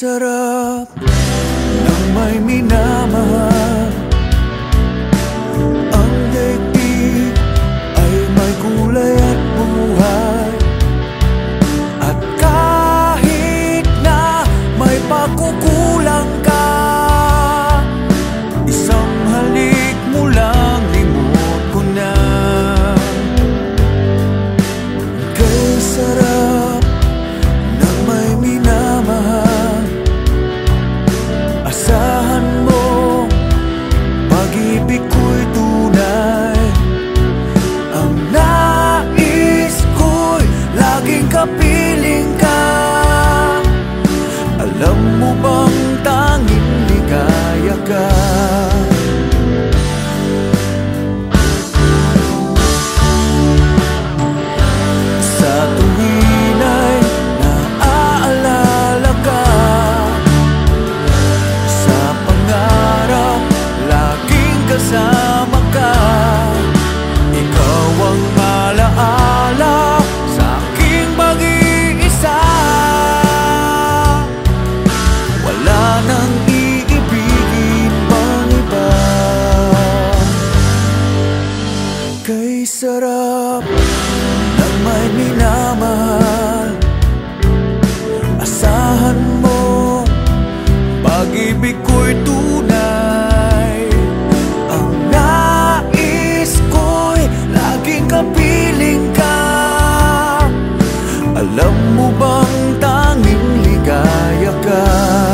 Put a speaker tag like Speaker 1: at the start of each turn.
Speaker 1: sarap ng may minamahal kapiling ka. Alam mo May sarap ng may minamahal. Asahan mo Pag-ibig ko'y tunay. Ang nais ko'y Laging kapiling ka. Alam mo bang tanging ligaya ka?